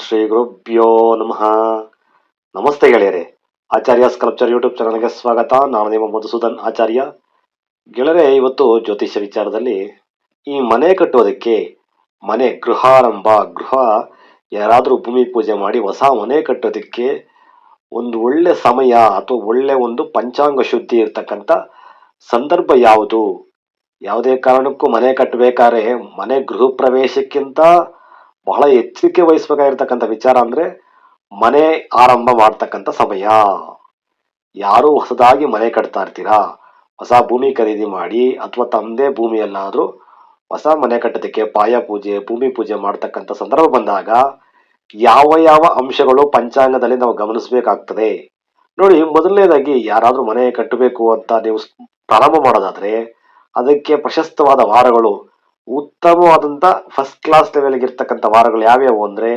ಶ್ರೀ ಗುರುಭ್ಯೋ ನಮಃ. ನಮಸ್ತೆ ಗೆಳೆಯರೆ. ಆಚಾರ್ಯ ಸ್ಕಲ್ಪ್ಚರ್ ಯೂಟ್ಯೂಬ್ ಚಾನಲ್ಗೆ ಸ್ವಾಗತ. ನಾನು ನಿಮ್ಮ ಮಧುಸೂದನ್ ಆಚಾರ್ಯ. ಗೆಳೆಯರೆ, ಇವತ್ತು ಜ್ಯೋತಿಷ್ಯ ವಿಚಾರದಲ್ಲಿ ಈ ಮನೆ ಕಟ್ಟೋದಕ್ಕೆ ಮನೆ ಗೃಹಾರಂಭ, ಗೃಹ ಯಾರಾದರೂ ಭೂಮಿ ಪೂಜೆ ಮಾಡಿ ಹೊಸ ಮನೆ ಕಟ್ಟೋದಕ್ಕೆ ಒಂದು ಒಳ್ಳೆ ಸಮಯ ಅಥವಾ ಒಳ್ಳೆ ಒಂದು ಪಂಚಾಂಗ ಶುದ್ಧಿ ಇರ್ತಕ್ಕಂಥ ಸಂದರ್ಭ ಯಾವುದು? ಯಾವುದೇ ಕಾರಣಕ್ಕೂ ಮನೆ ಕಟ್ಟಬೇಕಾದ್ರೆ ಮನೆ ಗೃಹ ಪ್ರವೇಶಕ್ಕಿಂತ ಬಹಳ ಎಚ್ಚರಿಕೆ ವಹಿಸ್ಬೇಕಾಗಿರ್ತಕ್ಕಂಥ ವಿಚಾರ ಅಂದ್ರೆ ಮನೆ ಆರಂಭ ಮಾಡ್ತಕ್ಕಂಥ ಸಮಯ. ಯಾರು ಹೊಸದಾಗಿ ಮನೆ ಕಟ್ತಾ ಇರ್ತೀರಾ? ಹೊಸ ಭೂಮಿ ಖರೀದಿ ಮಾಡಿ ಅಥವಾ ತಮ್ಮದೇ ಭೂಮಿಯಲ್ಲಾದರೂ ಹೊಸ ಮನೆ ಕಟ್ಟೋದಕ್ಕೆ ಪಾಯ ಪೂಜೆ, ಭೂಮಿ ಪೂಜೆ ಮಾಡ್ತಕ್ಕಂಥ ಸಂದರ್ಭ ಬಂದಾಗ ಯಾವ ಯಾವ ಅಂಶಗಳು ಪಂಚಾಂಗದಲ್ಲಿ ನಾವು ಗಮನಿಸಬೇಕಾಗ್ತದೆ? ನೋಡಿ, ಮೊದಲನೇದಾಗಿ ಯಾರಾದರೂ ಮನೆ ಕಟ್ಟಬೇಕು ಅಂತ ನೀವು ಪ್ರಾರಂಭ ಮಾಡೋದಾದರೆ ಅದಕ್ಕೆ ಪ್ರಶಸ್ತವಾದ ವಾರಗಳು ಉತ್ತಮವಾದಂತ ಫಸ್ಟ್ ಕ್ಲಾಸ್ ಲೆವೆಲ್ಗೆ ಇರ್ತಕ್ಕಂಥ ವಾರಗಳು ಯಾವ್ಯಾವು ಅಂದರೆ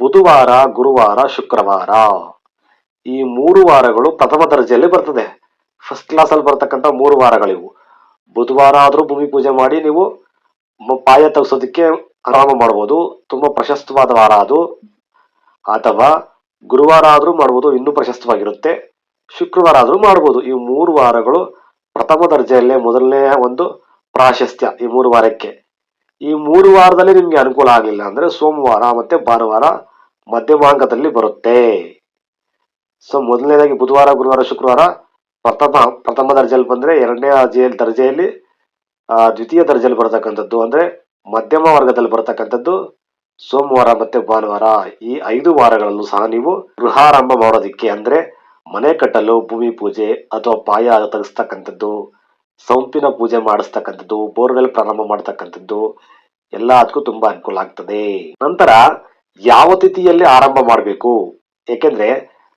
ಬುಧವಾರ, ಗುರುವಾರ, ಶುಕ್ರವಾರ. ಈ ಮೂರು ವಾರಗಳು ಪ್ರಥಮ ದರ್ಜೆಯಲ್ಲಿ ಬರ್ತದೆ. ಫಸ್ಟ್ ಕ್ಲಾಸ್ ಅಲ್ಲಿ ಬರ್ತಕ್ಕಂಥ ಮೂರು ವಾರಗಳಿವು ಬುಧವಾರ ಆದ್ರೂ ಭೂಮಿ ಪೂಜೆ ಮಾಡಿ ನೀವು ಪಾಯ ತೆಗೆಸೋದಕ್ಕೆ ಆರಾಮ ಮಾಡ್ಬೋದು. ತುಂಬಾ ಪ್ರಶಸ್ತವಾದ ವಾರ ಅದು. ಅಥವಾ ಗುರುವಾರ ಆದ್ರೂ ಮಾಡ್ಬೋದು, ಇನ್ನೂ ಪ್ರಶಸ್ತವಾಗಿರುತ್ತೆ. ಶುಕ್ರವಾರ ಆದ್ರೂ ಮಾಡ್ಬೋದು. ಈ ಮೂರು ವಾರಗಳು ಪ್ರಥಮ ದರ್ಜೆಯಲ್ಲೇ ಮೊದಲನೇ ಒಂದು ಪ್ರಾಶಸ್ತ್ಯ ಈ ಮೂರು ವಾರಕ್ಕೆ. ಈ ಮೂರು ವಾರದಲ್ಲಿ ನಿಮ್ಗೆ ಅನುಕೂಲ ಆಗಲಿಲ್ಲ ಅಂದ್ರೆ ಸೋಮವಾರ ಮತ್ತೆ ಭಾನುವಾರ ಮಧ್ಯಮಾಂಕದಲ್ಲಿ ಬರುತ್ತೆ. ಸೊ ಮೊದಲನೇದಾಗಿ ಬುಧವಾರ, ಗುರುವಾರ, ಶುಕ್ರವಾರ ಪ್ರಥಮ ಪ್ರಥಮ ದರ್ಜೆಯಲ್ಲಿ ಬಂದ್ರೆ ಎರಡನೇ ದರ್ಜೆಯಲ್ಲಿ ದರ್ಜೆಯಲ್ಲಿ ದ್ವಿತೀಯ ದರ್ಜೆಯಲ್ಲಿ ಬರತಕ್ಕಂಥದ್ದು ಅಂದ್ರೆ ಮಧ್ಯಮ ವರ್ಗದಲ್ಲಿ ಬರತಕ್ಕಂಥದ್ದು ಸೋಮವಾರ ಮತ್ತೆ ಭಾನುವಾರ. ಈ ಐದು ವಾರಗಳಲ್ಲೂ ಸಹ ನೀವು ಗೃಹಾರಂಭ ಮಾಡೋದಿಕ್ಕೆ ಅಂದ್ರೆ ಮನೆ ಕಟ್ಟಲು, ಭೂಮಿ ಪೂಜೆ ಅಥವಾ ಪಾಯ ತೆಗೆಸ್ತಕ್ಕಂಥದ್ದು. ಸೌಂಪಿನ ಪೂಜೆ ಮಾಡಿಸ್ತಕ್ಕಂಥದ್ದು, ಬೋರ್ವೆಲ್ ಪ್ರಾರಂಭ ಮಾಡ್ತಕ್ಕಂಥದ್ದು ಎಲ್ಲದಕ್ಕೂ ತುಂಬಾ ಅನುಕೂಲ ಆಗ್ತದೆ. ನಂತರ ಯಾವ ತಿಥಿಯಲ್ಲಿ ಆರಂಭ ಮಾಡಬೇಕು? ಏಕೆಂದ್ರೆ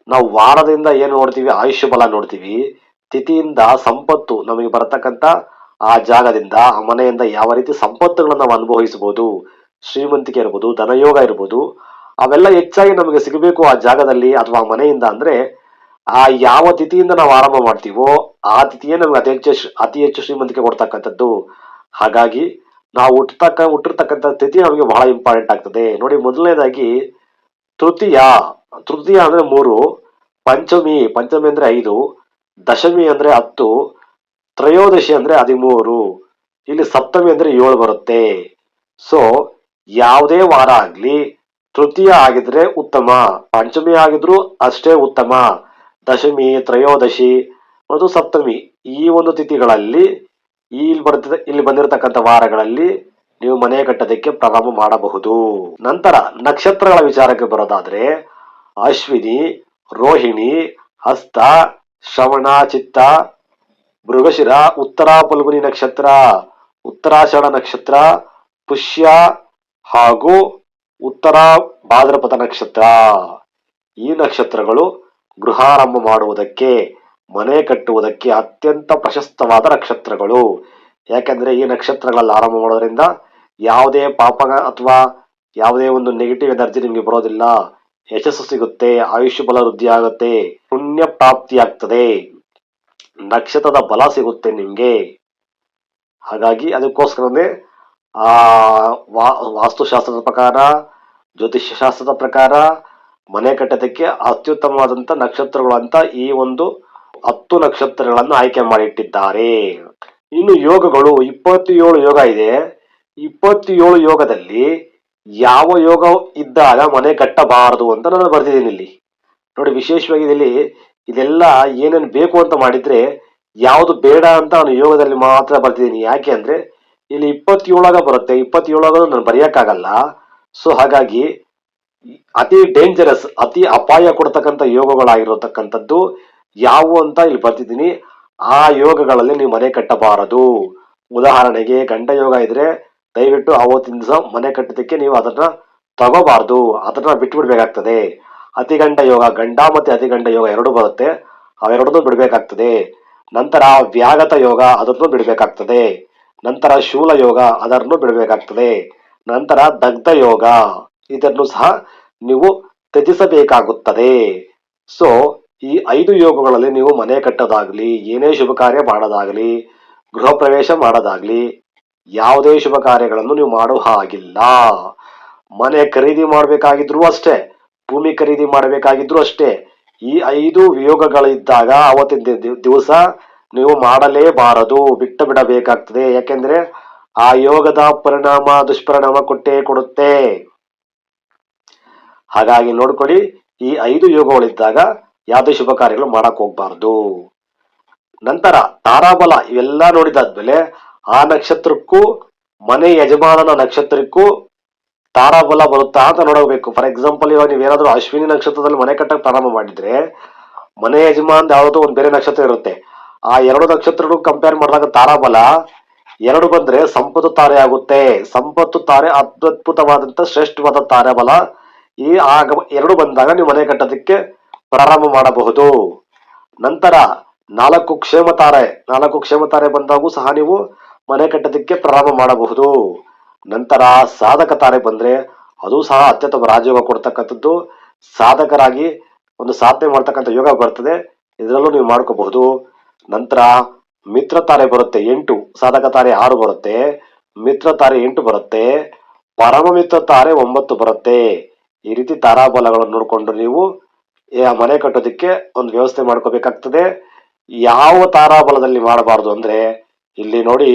ನಾವು ವಾರದಿಂದ ಏನು ನೋಡ್ತೀವಿ? ಆಯುಷ್ಯ ಬಲ ನೋಡ್ತೀವಿ. ತಿಥಿಯಿಂದ ಸಂಪತ್ತು ನಮಗೆ ಬರತಕ್ಕಂತ ಆ ಜಾಗದಿಂದ, ಆ ಮನೆಯಿಂದ ಯಾವ ರೀತಿ ಸಂಪತ್ತುಗಳನ್ನು ನಾವು ಅನುಭವಿಸಬಹುದು? ಶ್ರೀಮಂತಿಕೆ ಇರ್ಬೋದು, ಧನಯೋಗ ಇರ್ಬೋದು, ಅವೆಲ್ಲ ಹೆಚ್ಚಾಗಿ ನಮಗೆ ಸಿಗಬೇಕು ಆ ಜಾಗದಲ್ಲಿ ಅಥವಾ ಆ ಮನೆಯಿಂದ ಅಂದ್ರೆ ಆ ಯಾವ ತಿಥಿಯಿಂದ ನಾವು ಆರಂಭ ಮಾಡ್ತೀವೋ ಆ ತಿಥಿಯೇ ನಮ್ಗೆ ಅತಿ ಹೆಚ್ಚು ಅತಿ ಹೆಚ್ಚು ಶ್ರೀಮಂತಿಕೆ ಕೊಡ್ತಕ್ಕಂಥದ್ದು. ಹಾಗಾಗಿ ನಾವು ಹುಟ್ಟತಕ್ಕ ಹುಟ್ಟಿರ್ತಕ್ಕಂಥ ತಿಥಿ ನಮಗೆ ಬಹಳ ಇಂಪಾರ್ಟೆಂಟ್ ಆಗ್ತದೆ. ನೋಡಿ, ಮೊದಲನೇದಾಗಿ ತೃತೀಯ. ತೃತೀಯ ಅಂದ್ರೆ ಮೂರು, ಪಂಚಮಿ. ಪಂಚಮಿ ಅಂದ್ರೆ ಐದು, ದಶಮಿ ಅಂದ್ರೆ ಹತ್ತು, ತ್ರಯೋದಶಿ ಅಂದ್ರೆ ಹದಿಮೂರು, ಇಲ್ಲಿ ಸಪ್ತಮಿ ಅಂದ್ರೆ ಏಳು ಬರುತ್ತೆ. ಸೊ ಯಾವುದೇ ವಾರ ಆಗ್ಲಿ ತೃತೀಯ ಆಗಿದ್ರೆ ಉತ್ತಮ, ಪಂಚಮಿ ಆಗಿದ್ರು ಅಷ್ಟೇ ಉತ್ತಮ. ದಶಮಿ, ತ್ರಯೋದಶಿ ಮತ್ತು ಸಪ್ತಮಿ. ಈ ಒಂದು ತಿಥಿಗಳಲ್ಲಿ ಈ ಇಲ್ಲಿ ಬರ್ತಿದೆ, ಇಲ್ಲಿ ಬಂದಿರತಕ್ಕಂಥ ವಾರಗಳಲ್ಲಿ ನೀವು ಮನೆ ಕಟ್ಟೋದಕ್ಕೆ ಪ್ರಾರಂಭ ಮಾಡಬಹುದು. ನಂತರ ನಕ್ಷತ್ರಗಳ ವಿಚಾರಕ್ಕೆ ಬರೋದಾದ್ರೆ, ಅಶ್ವಿನಿ, ರೋಹಿಣಿ, ಹಸ್ತ, ಶ್ರವಣ, ಚಿತ್ತ, ಮೃಗಶಿರ, ಉತ್ತರ ಪಲ್ಗುನಿ ನಕ್ಷತ್ರ, ಉತ್ತರಾಷಾಢ ನಕ್ಷತ್ರ, ಪುಷ್ಯ ಹಾಗೂ ಉತ್ತರ ಭಾದ್ರಪದ ನಕ್ಷತ್ರ. ಈ ನಕ್ಷತ್ರಗಳು ಗೃಹಾರಂಭ ಮಾಡುವುದಕ್ಕೆ, ಮನೆ ಕಟ್ಟುವುದಕ್ಕೆ ಅತ್ಯಂತ ಪ್ರಶಸ್ತವಾದ ನಕ್ಷತ್ರಗಳು. ಯಾಕೆಂದ್ರೆ ಈ ನಕ್ಷತ್ರಗಳಲ್ಲಿ ಆರಂಭ ಮಾಡೋದ್ರಿಂದ ಯಾವುದೇ ಪಾಪ ಅಥವಾ ಯಾವುದೇ ಒಂದು ನೆಗೆಟಿವ್ ಎನರ್ಜಿ ನಿಮಗೆ ಬರೋದಿಲ್ಲ. ಯಶಸ್ಸು ಸಿಗುತ್ತೆ, ಆಯುಷ್ಯ ಬಲ ವೃದ್ಧಿ ಆಗುತ್ತೆ, ಪುಣ್ಯ ಪ್ರಾಪ್ತಿ ಆಗ್ತದೆ ನಕ್ಷತ್ರದ ಬಲ ಸಿಗುತ್ತೆ ನಿಮಗೆ. ಹಾಗಾಗಿ ಅದಕ್ಕೋಸ್ಕರನೇ ಆ ವಾಸ್ತುಶಾಸ್ತ್ರದ ಪ್ರಕಾರ ಜ್ಯೋತಿಷ್ಯ ಶಾಸ್ತ್ರದ ಪ್ರಕಾರ ಮನೆ ಕಟ್ಟೋದಕ್ಕೆ ಅತ್ಯುತ್ತಮವಾದಂತ ನಕ್ಷತ್ರಗಳು ಅಂತ ಈ ಒಂದು ಹತ್ತು ನಕ್ಷತ್ರಗಳನ್ನು ಆಯ್ಕೆ ಮಾಡಿಟ್ಟಿದ್ದಾರೆ. ಇನ್ನು ಯೋಗಗಳು ಇಪ್ಪತ್ತೇಳು ಯೋಗ ಇದೆ. ಇಪ್ಪತ್ತೇಳು ಯೋಗದಲ್ಲಿ ಯಾವ ಯೋಗ ಇದ್ದಾಗ ಮನೆ ಕಟ್ಟಬಾರದು ಅಂತ ನಾನು ಬರ್ತಿದ್ದೀನಿ ಇಲ್ಲಿ. ನೋಡಿ, ವಿಶೇಷವಾಗಿ ಇಲ್ಲಿ ಇದೆಲ್ಲ ಏನೇನು ಬೇಕು ಅಂತ ಮಾಡಿದ್ರೆ ಯಾವುದು ಬೇಡ ಅಂತ ನಾನು ಯೋಗದಲ್ಲಿ ಮಾತ್ರ ಬರ್ತಿದ್ದೀನಿ ಯಾಕೆ ಅಂದ್ರೆ ಇಲ್ಲಿ ಇಪ್ಪತ್ತೇಳಾಗ ಬರುತ್ತೆ. ಇಪ್ಪತ್ತೇಳಾಗ ನಾನು ಬರೆಯಕ್ಕಾಗಲ್ಲ. ಸೊ ಹಾಗಾಗಿ ಅತಿ ಡೇಂಜರಸ್ ಅತಿ ಅಪಾಯ ಕೊಡ್ತಕ್ಕಂಥ ಯೋಗಗಳಾಗಿರತಕ್ಕಂಥದ್ದು ಯಾವುವು ಅಂತ ಇಲ್ಲಿ ಬರ್ತಿದ್ದೀನಿ. ಆ ಯೋಗಗಳಲ್ಲಿ ನೀವು ಮನೆ ಕಟ್ಟಬಾರದು. ಉದಾಹರಣೆಗೆ ಗಂಡ ಯೋಗ ಇದ್ರೆ ದಯವಿಟ್ಟು ಅವತ್ತಿನ ದಿವಸ ಮನೆ ಕಟ್ಟದಕ್ಕೆ ನೀವು ಅದನ್ನ ತಗೋಬಾರ್ದು. ಅದನ್ನ ಬಿಟ್ಬಿಡ್ಬೇಕಾಗ್ತದೆ. ಅತಿಗಂಡ ಯೋಗ, ಗಂಡ ಮತ್ತೆ ಅತಿಗಂಡ ಯೋಗ ಎರಡು ಬರುತ್ತೆ. ಅವೆರಡನ್ನೂ ಬಿಡಬೇಕಾಗ್ತದೆ. ನಂತರ ವ್ಯಾಗತ ಯೋಗ, ಅದನ್ನು ಬಿಡಬೇಕಾಗ್ತದೆ. ನಂತರ ಶೂಲ ಯೋಗ ಅದನ್ನು ಬಿಡಬೇಕಾಗ್ತದೆ. ನಂತರ ದಗ್ಧ ಯೋಗ. ಇದನ್ನು ಸಹ ನೀವು ತ್ಯಜಿಸಬೇಕಾಗುತ್ತದೆ. ಸೊ ಈ ಐದು ಯೋಗಗಳಲ್ಲಿ ನೀವು ಮನೆ ಕಟ್ಟೋದಾಗ್ಲಿ, ಏನೇ ಶುಭ ಕಾರ್ಯ ಮಾಡೋದಾಗ್ಲಿ, ಗೃಹ ಪ್ರವೇಶ ಮಾಡೋದಾಗ್ಲಿ, ಯಾವುದೇ ಶುಭ ಕಾರ್ಯಗಳನ್ನು ನೀವು ಮಾಡೋ ಹಾಗಿಲ್ಲ. ಮನೆ ಖರೀದಿ ಮಾಡಬೇಕಾಗಿದ್ರು ಅಷ್ಟೇ, ಭೂಮಿ ಖರೀದಿ ಮಾಡಬೇಕಾಗಿದ್ರು ಅಷ್ಟೇ, ಈ ಐದು ವಿಯೋಗಗಳಿದ್ದಾಗ ಅವತ್ತಿನ ದಿವಸ ನೀವು ಮಾಡಲೇಬಾರದು, ಬಿಟ್ಟು ಬಿಡಬೇಕಾಗ್ತದೆ. ಯಾಕೆಂದ್ರೆ ಆ ಯೋಗದ ಪರಿಣಾಮ, ದುಷ್ಪರಿಣಾಮ ಕೊಟ್ಟೇ ಕೊಡುತ್ತೆ. ಹಾಗಾಗಿ ನೋಡ್ಕೊಳ್ಳಿ, ಈ ಐದು ಯೋಗಗಳಿದ್ದಾಗ ಯಾವುದೇ ಶುಭ ಕಾರ್ಯಗಳು ಮಾಡಕ್ ಹೋಗ್ಬಾರ್ದು. ನಂತರ ತಾರಾಬಲ, ಇವೆಲ್ಲ ನೋಡಿದಾದ್ಮೇಲೆ ಆ ನಕ್ಷತ್ರಕ್ಕೂ, ಮನೆ ಯಜಮಾನನ ನಕ್ಷತ್ರಕ್ಕೂ ತಾರಾಬಲ ಬರುತ್ತಾ ಅಂತ ನೋಡಬೇಕು. ಫಾರ್ ಎಕ್ಸಾಂಪಲ್ ಇವಾಗ ನೀವೇನಾದ್ರೂ ಅಶ್ವಿನಿ ನಕ್ಷತ್ರದಲ್ಲಿ ಮನೆ ಕಟ್ಟಕ್ಕೆ ಪ್ರಾರಂಭ ಮಾಡಿದ್ರೆ, ಮನೆ ಯಜಮಾನ್ ಯಾವುದೋ ಒಂದು ಬೇರೆ ನಕ್ಷತ್ರ ಇರುತ್ತೆ. ಆ ಎರಡು ನಕ್ಷತ್ರಗಳು ಕಂಪೇರ್ ಮಾಡಿದಾಗ ತಾರಾಬಲ ಎರಡು ಬಂದ್ರೆ ಸಂಪತ್ತು ತಾರೆ ಆಗುತ್ತೆ. ಸಂಪತ್ತು ತಾರೆ ಅದ್ಭುತವಾದಂತ ಶ್ರೇಷ್ಠವಾದ ತಾರಾಬಲ ಈ ಆಗ ಎರಡು ಬಂದಾಗ ನೀವು ಮನೆ ಕಟ್ಟೋದಕ್ಕೆ ಪ್ರಾರಂಭ ಮಾಡಬಹುದು. ನಂತರ ನಾಲ್ಕು ಕ್ಷೇಮತಾರೆ ನಾಲ್ಕು ಕ್ಷೇಮತಾರೆ ಬಂದಾಗೂ ಸಹ ನೀವು ಮನೆ ಕಟ್ಟೋದಕ್ಕೆ ಪ್ರಾರಂಭ ಮಾಡಬಹುದು. ನಂತರ ಸಾಧಕ ತಾರೆ ಬಂದ್ರೆ ಅದು ಸಹ ಅತ್ಯುತ್ತಮ ರಾಜಯೋಗ ಕೊಡ್ತಕ್ಕಂಥದ್ದು. ಸಾಧಕರಾಗಿ ಒಂದು ಸಾಧನೆ ಮಾಡ್ತಕ್ಕಂಥ ಯೋಗ ಬರ್ತದೆ, ಇದರಲ್ಲೂ ನೀವು ಮಾಡ್ಕೋಬಹುದು. ನಂತರ ಮಿತ್ರ ತಾರೆ ಬರುತ್ತೆ, ಎಂಟು ಸಾಧಕ ತಾರೆ ಆರು ಬರುತ್ತೆ, ಮಿತ್ರ ತಾರೆ ಎಂಟು ಬರುತ್ತೆ, ಪರಮ ಮಿತ್ರ ತಾರೆ ಒಂಬತ್ತು ಬರುತ್ತೆ. ಈ ರೀತಿ ತಾರಾಬಲಗಳನ್ನು ನೋಡಿಕೊಂಡು ನೀವು ಮನೆ ಕಟ್ಟೋದಕ್ಕೆ ಒಂದು ವ್ಯವಸ್ಥೆ ಮಾಡ್ಕೋಬೇಕಾಗ್ತದೆ. ಯಾವ ತಾರಾಬಲದಲ್ಲಿ ಮಾಡಬಾರದು ಅಂದ್ರೆ, ಇಲ್ಲಿ ನೋಡಿ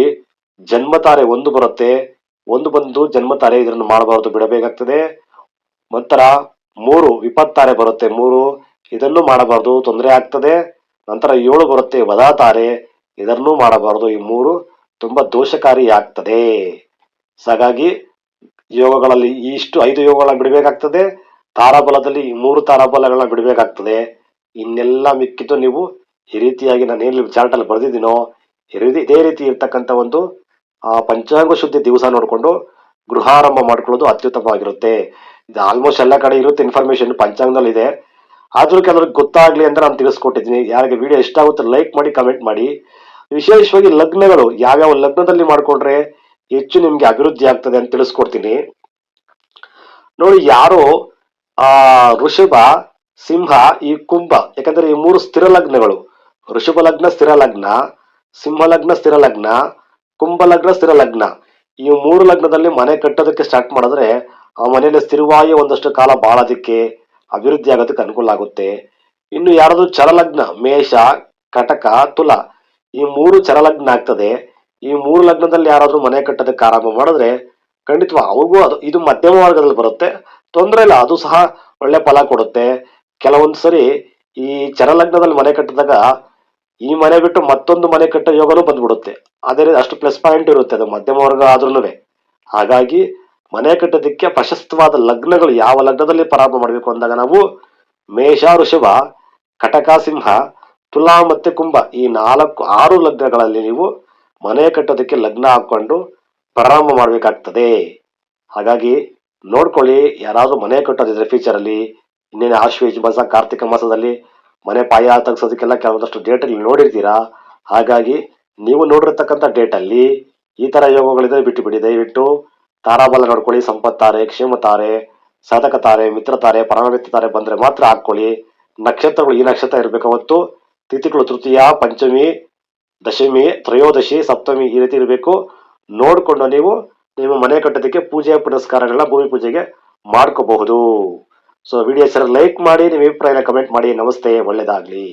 ಜನ್ಮತಾರೆ ಒಂದು ಬರುತ್ತೆ. ಒಂದು ಬಂದು ಜನ್ಮತಾರೆ ಇದನ್ನು ಮಾಡಬಾರ್ದು, ಬಿಡಬೇಕಾಗ್ತದೆ. ನಂತರ ಮೂರು, ವಿಪತ್ತಾರೆ ಬರುತ್ತೆ. ಮೂರು, ಇದನ್ನು ಮಾಡಬಾರದು, ತೊಂದರೆ ಆಗ್ತದೆ. ನಂತರ ಏಳು ಬರುತ್ತೆ ವದಾತಾರೆ ಇದನ್ನು ಮಾಡಬಾರ್ದು. ಈ ಮೂರು ತುಂಬಾ ದೋಷಕಾರಿ ಆಗ್ತದೆ. ಹಾಗಾಗಿ ಯೋಗಗಳಲ್ಲಿ ಇಷ್ಟು ಐದು ಯೋಗಗಳನ್ನ ಬಿಡಬೇಕಾಗ್ತದೆ. ತಾರಾಬಲದಲ್ಲಿ ಮೂರು ತಾರಾಬಲಗಳನ್ನ ಬಿಡಬೇಕಾಗ್ತದೆ. ಇನ್ನೆಲ್ಲ ಮಿಕ್ಕಿದ್ದು ನೀವು ಈ ರೀತಿಯಾಗಿ ನಾನು ಏನು ಚಾರ್ಟಲ್ಲಿ ಬರೆದಿದ್ದೀನೋ ಇದೇ ರೀತಿ ಇರ್ತಕ್ಕಂಥ ಒಂದು, ಆ, ಪಂಚಾಂಗ ಶುದ್ಧಿ ದಿವಸ ನೋಡಿಕೊಂಡು ಗೃಹಾರಂಭ ಮಾಡ್ಕೊಳ್ಳೋದು ಅತ್ಯುತ್ತಮವಾಗಿರುತ್ತೆ. ಇದು ಆಲ್ಮೋಸ್ಟ್ ಎಲ್ಲ ಕಡೆ ಇರುತ್ತೆ ಇನ್ಫಾರ್ಮೇಶನ್ ಪಂಚಾಂಗದಲ್ಲಿ ಇದೆ. ಆದರೂ ಕೆಲವ್ರಿಗೆ ಗೊತ್ತಾಗ್ಲಿ ಅಂತ ನಾನು ತಿಳಿಸ್ಕೊಟ್ಟಿದ್ದೀನಿ. ಯಾರಿಗೆ ವಿಡಿಯೋ ಇಷ್ಟ ಆಗುತ್ತೆ ಲೈಕ್ ಮಾಡಿ ಕಮೆಂಟ್ ಮಾಡಿ. ವಿಶೇಷವಾಗಿ ಲಗ್ನಗಳು, ಯಾವ್ಯಾವ ಲಗ್ನದಲ್ಲಿ ಮಾಡ್ಕೊಂಡ್ರೆ ಹೆಚ್ಚು ನಿಮ್ಗೆ ಅಭಿವೃದ್ಧಿ ಆಗ್ತದೆ ಅಂತ ತಿಳಿಸ್ಕೊಡ್ತೀನಿ. ನೋಡಿ, ಯಾರು, ಆ, ಋಷಭ, ಸಿಂಹ, ಈ ಕುಂಭ, ಯಾಕಂದ್ರೆ ಈ ಮೂರು ಸ್ಥಿರ ಲಗ್ನಗಳು. ಋಷಭ ಲಗ್ನ, ಸ್ಥಿರ ಲಗ್ನ, ಸಿಂಹ ಲಗ್ನ, ಸ್ಥಿರ ಲಗ್ನ, ಕುಂಭ ಲಗ್ನ, ಸ್ಥಿರ ಲಗ್ನ. ಈ ಮೂರು ಲಗ್ನದಲ್ಲಿ ಮನೆ ಕಟ್ಟೋದಕ್ಕೆ ಸ್ಟಾರ್ಟ್ ಮಾಡಿದ್ರೆ ಆ ಮನೆಯಲ್ಲಿ ಸ್ಥಿರವಾಗಿ ಒಂದಷ್ಟು ಕಾಲ ಬಾಳೋದಕ್ಕೆ ಅಭಿವೃದ್ಧಿ ಆಗೋದಕ್ಕೆ ಅನುಕೂಲ ಆಗುತ್ತೆ. ಇನ್ನು ಯಾರಾದ್ರೂ ಚರಲಗ್ನ, ಮೇಷ, ಕಟಕ, ತುಲ, ಈ ಮೂರು ಚರಲಗ್ನ ಆಗ್ತದೆ. ಈ ಮೂರು ಲಗ್ನದಲ್ಲಿ ಯಾರಾದ್ರೂ ಮನೆ ಕಟ್ಟೋದಕ್ಕೆ ಆರಂಭ ಮಾಡಿದ್ರೆ ಖಂಡಿತವಾ ಅವ್ರಿಗೂ ಅದು, ಇದು ಮಧ್ಯಮ ವರ್ಗದಲ್ಲಿ ಬರುತ್ತೆ. ತೊಂದರೆ ಇಲ್ಲ, ಅದು ಸಹ ಒಳ್ಳೆ ಫಲ ಕೊಡುತ್ತೆ. ಕೆಲವೊಂದು ಸರಿ ಈ ಚರಲಗ್ನದಲ್ಲಿ ಮನೆ ಕಟ್ಟಿದಾಗ ಈ ಮನೆ ಬಿಟ್ಟು ಮತ್ತೊಂದು ಮನೆ ಕಟ್ಟೋ ಯೋಗನೂ ಬಂದ್ಬಿಡುತ್ತೆ. ಅದೇ ಅಷ್ಟು ಪ್ಲಸ್ ಪಾಯಿಂಟ್ ಇರುತ್ತೆ ಅದು, ಮಧ್ಯಮ ವರ್ಗ ಆದ್ರೂ ಹಾಗಾಗಿ ಮನೆ ಕಟ್ಟೋದಕ್ಕೆ ಪ್ರಶಸ್ತವಾದ ಲಗ್ನಗಳು ಯಾವ ಲಗ್ನದಲ್ಲಿ ಪ್ರಾರಂಭ ಮಾಡಬೇಕು ಅಂದಾಗ ನಾವು ಮೇಷ, ಋಷಭ, ಕಟಕ, ಸಿಂಹ, ತುಲಾ ಮತ್ತೆ ಕುಂಭ ಈ ನಾಲ್ಕು, ಆರು ಲಗ್ನಗಳಲ್ಲಿ ನೀವು ಮನೆ ಕಟ್ಟೋದಕ್ಕೆ ಲಗ್ನ ಹಾಕೊಂಡು ಪ್ರಾರಂಭ ಮಾಡಬೇಕಾಗ್ತದೆ. ಹಾಗಾಗಿ ನೋಡ್ಕೊಳ್ಳಿ, ಯಾರಾದರೂ ಮನೆ ಕಟ್ಟೋದಿದ್ರೆ ಫ್ಯೂಚರಲ್ಲಿ ಇನ್ನೇನು ಆಶ್ವೇಜ್ ಮಾಸ, ಕಾರ್ತಿಕ ಮಾಸದಲ್ಲಿ ಮನೆ ಪಾಯ ತಗ್ಸೋದಕ್ಕೆಲ್ಲ ಕೆಲವೊಂದಷ್ಟು ಡೇಟ್ ಅಲ್ಲಿ ನೋಡಿರ್ತೀರಾ? ಹಾಗಾಗಿ ನೀವು ನೋಡಿರ್ತಕ್ಕಂಥ ಡೇಟ್ ಅಲ್ಲಿ ಈ ತರ ಯೋಗಗಳಿದ್ರೆ ಬಿಟ್ಟು ಬಿಡಿ ದಯವಿಟ್ಟು ತಾರಾಬಲ ನೋಡ್ಕೊಳ್ಳಿ ಸಂಪತ್ತಾರೆ ಕ್ಷೇಮ ತಾರೆ, ಸಾಧಕ ತಾರೆ, ಮಿತ್ರ ತಾರೆ ತಾರೆ ಬಂದ್ರೆ ಮಾತ್ರ ಹಾಕ್ಕೊಳ್ಳಿ. ನಕ್ಷತ್ರಗಳು ಈ ನಕ್ಷತ್ರ ಇರಬೇಕು. ಅವತ್ತು ತಿಥಿಗಳು, ತೃತೀಯ, ಪಂಚಮಿ ದಶಮಿ, ತ್ರಯೋದಶಿ, ಸಪ್ತಮಿ ಈ ರೀತಿ ಇರಬೇಕು. ನೋಡಿಕೊಂಡು ನೀವು ನಿಮ್ಮ ಮನೆ ಕಟ್ಟೋದಕ್ಕೆ ಪೂಜೆ ಪುನಸ್ಕಾರಗಳನ್ನ ಭೂಮಿ ಪೂಜೆಗೆ ಮಾಡ್ಕೋಬಹುದು. ಸೊ ವಿಡಿಯೋ ಸರ್ ಲೈಕ್ ಮಾಡಿ, ನಿಮ್ಮ ಅಭಿಪ್ರಾಯನ ಕಮೆಂಟ್ ಮಾಡಿ. ನಮಸ್ತೆ, ಒಳ್ಳೇದಾಗ್ಲಿ.